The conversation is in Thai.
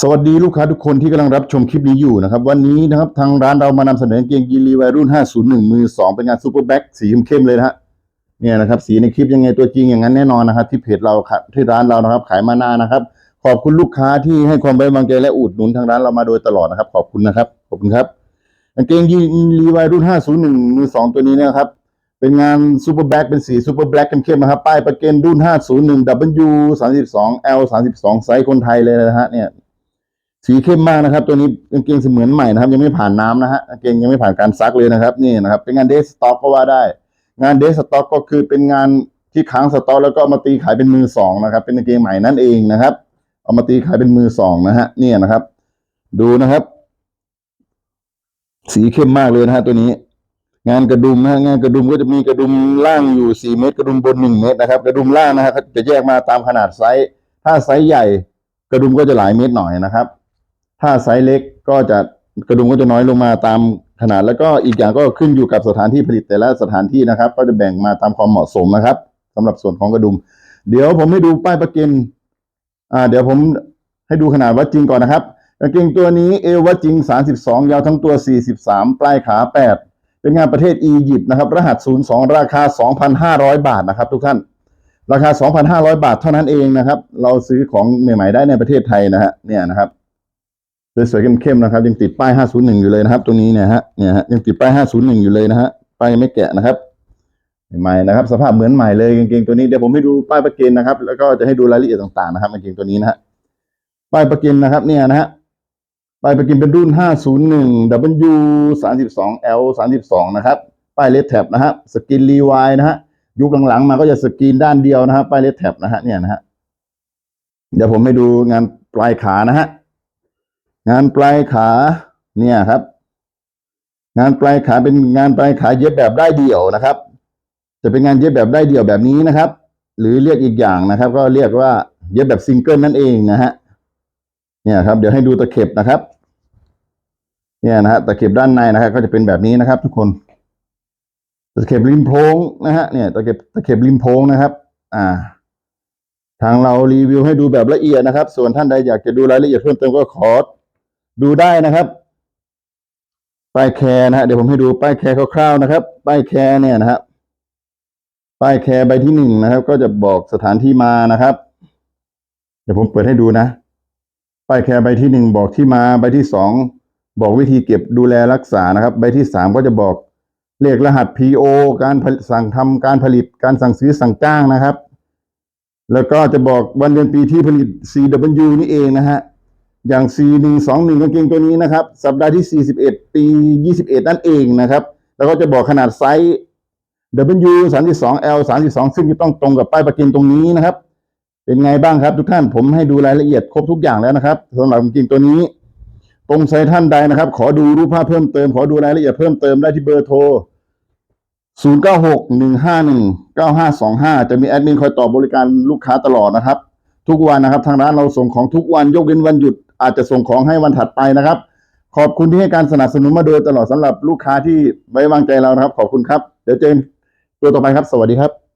สวัสดีลูกค้าทุกคนที่กำลังรับชมคลิปนี้อยู่นะครับ วันนี้นะครับทางร้านเรามานำเสนอกางเกงยีนรีวัยรุ่น 501 มือ 2 เป็นงานซูเปอร์แบ็กสีเข้มเลยนะฮะเนี่ยนะครับสีในคลิปยังไงตัวจริงอย่างนั้นแน่นอนนะครับ ที่เพจเราครับที่ร้านเรานะครับ ขายมานานนะครับ ขอบคุณลูกค้าที่ให้ความไว้วางใจและอุดหนุนทางร้านเรามาโดยตลอดนะครับ ขอบคุณนะครับขอบคุณครับกางเกงยีนรีวัยรุ่น 501 มือ 2 ตัวนี้นะครับเป็นงานซูเปอร์แบ็กเป็นสีซูเปอร์แบ็กเข้มๆนะครับป้ายประเกนรุ่น 501 W 32 L 32 ไซส์คนไทยเลยนะฮะเนี่ย สีเข้มมากนะครับ ตัวนี้กางเกงเสมือนใหม่นะครับ ยังไม่ผ่านน้ำนะฮะกางเกงยังไม่ผ่านการซักเลยนะครับ นี่นะครับ เป็นงานเดสต็อกก็ว่าได้ งานเดสต็อกก็คือเป็นงานที่ค้างสต็อกแล้วก็มาตีขายเป็นมือสองนะครับ เป็นกางเกงใหม่นั่นเองนะครับ เอามาตีขายเป็นมือสองนะฮะเนี่ยนะครับ ดูนะครับ สีเข้มมากเลยนะฮะตัวนี้งานกระดุมนะฮะงานกระดุมก็จะมีกระดุมล่างอยู่สี่เมตร กระดุมบนหนึ่งเมตรนะครับ กระดุมล่างนะฮะจะแยกมาตามขนาดไซส์ถ้าไซส์ใหญ่ กระดุมก็จะหลายเมตรหน่อยนะครับ ถ้าไซส์เล็กก็จะกระดุมก็จะน้อยลงมาตามขนาด แล้วก็อีกอย่างก็ขึ้นอยู่กับสถานที่ผลิตแต่ละสถานที่นะครับ ก็จะแบ่งมาตามความเหมาะสมนะครับสำหรับส่วนของกระดุม เดี๋ยวผมให้ดูป้ายประกันอ่า เดี๋ยวผมให้ดูขนาดวัดจริงก่อนนะครับกางเกงตัวนี้เอววัดจริง 32 ยาวทั้งตัว 43 ปลายขา 8 เป็นงานประเทศอียิปต์นะครับ รหัส 02 ราคา 2,500 บาทนะครับ ทุกท่าน ราคา 2,500 บาทเท่านั้นเองนะครับ เราซื้อของใหม่ ๆ ได้ในประเทศไทยนะฮะเนี่ยนะครับ สวยๆเข้มๆนะครับยังติดป้าย 501 อยู่เลยนะครับ ตรงนี้เนี่ยฮะเนี่ยฮะยังติดป้าย 501 อยู่เลยนะฮะป้ายยังไม่แกะนะครับใหม่นะครับ สภาพเหมือนใหม่เลยกางเกงตัวนี้เดี๋ยวผมให้ดูป้ายประกันนะครับ แล้วก็จะให้ดูรายละเอียดต่างๆนะครับกางเกงตัวนี้นะฮะป้ายประกันนะครับ เนี่ยนะฮะป้ายประกันเป็นรุ่น 501 W 32 L 32 นะครับป้ายเลดแท็บนะฮะสกินรีวายนะฮะยุคหลังๆมาก็จะสกรีนด้านเดียวนะครับป้ายเลดแท็บนะฮะเนี่ยนะฮะเดี๋ยวผมให้ดูงานปลายขานะฮะ งานปลายขาเนี่ยครับ งานปลายขาเป็นงานปลายขาเย็บแบบได้เดี่ยวนะครับ จะเป็นงานเย็บแบบได้เดี่ยวแบบนี้นะครับ หรือเรียกอีกอย่างนะครับ ก็เรียกว่าเย็บแบบซิงเกิลนั่นเองนะฮะเนี่ยครับ เดี๋ยวให้ดูตะเข็บนะครับ เนี่ยนะฮะตะเข็บด้านในนะครับก็จะเป็นแบบนี้นะครับ ทุกคนตะเข็บริมโพงนะฮะเนี่ยตะเข็บตะเข็บริมโพงนะครับ อ่า ทางเรารีวิวให้ดูแบบละเอียดนะครับ ส่วนท่านใดอยากจะดูรายละเอียดเพิ่มเติมก็ขอ ดูได้นะครับ ป้ายแคร์นะฮะเดี๋ยวผมให้ดูป้ายแคร์คร่าวๆนะครับ ป้ายแคร์เนี่ยนะครับป้ายแคร์ใบที่หนึ่งนะครับ ก็จะบอกสถานที่มานะครับ เดี๋ยวผมเปิดให้ดูนะ ป้ายแคร์ใบที่หนึ่งบอกที่มาใบที่สองบอกวิธีเก็บดูแลรักษานะครับ ใบที่สามก็จะบอกเลขรหัส PO การสั่งทำการผลิตการสั่งซื้อสั่งจ้างนะครับ แล้วก็จะบอกวันเดือนปีที่ผลิต CW นี่เองนะฮะ อย่าง C121 กางเกงตัวนี้นะครับ สัปดาห์ที่ 41 ปี 21 นั่นเองนะครับ แล้วก็จะบอกขนาดไซส์ W 32 L 32 ซึ่งจะต้องตรงกับป้ายประกันตรงนี้นะครับ เป็นไงบ้างครับทุกท่านผมให้ดูรายละเอียดครบทุกอย่างแล้วนะครับสำหรับกางเกงตัวนี้ ตรงไซต์ท่านใดนะครับ ขอดูรูปภาพเพิ่มเติม ขอดูรายละเอียดเพิ่มเติมได้ที่เบอร์โทร 0961519525 จะมีแอดมินคอยตอบบริการลูกค้าตลอดนะครับ ทุกวันนะครับ ทางร้านเราส่งของทุกวันยกเว้นวันหยุด อาจจะส่งของให้วันถัดไปนะครับ ขอบคุณที่ให้การสนับสนุนมาโดยตลอดสำหรับลูกค้าที่ไว้วางใจเรานะครับ ขอบคุณครับ เดี๋ยวเจอกันตัวต่อไปครับ สวัสดีครับ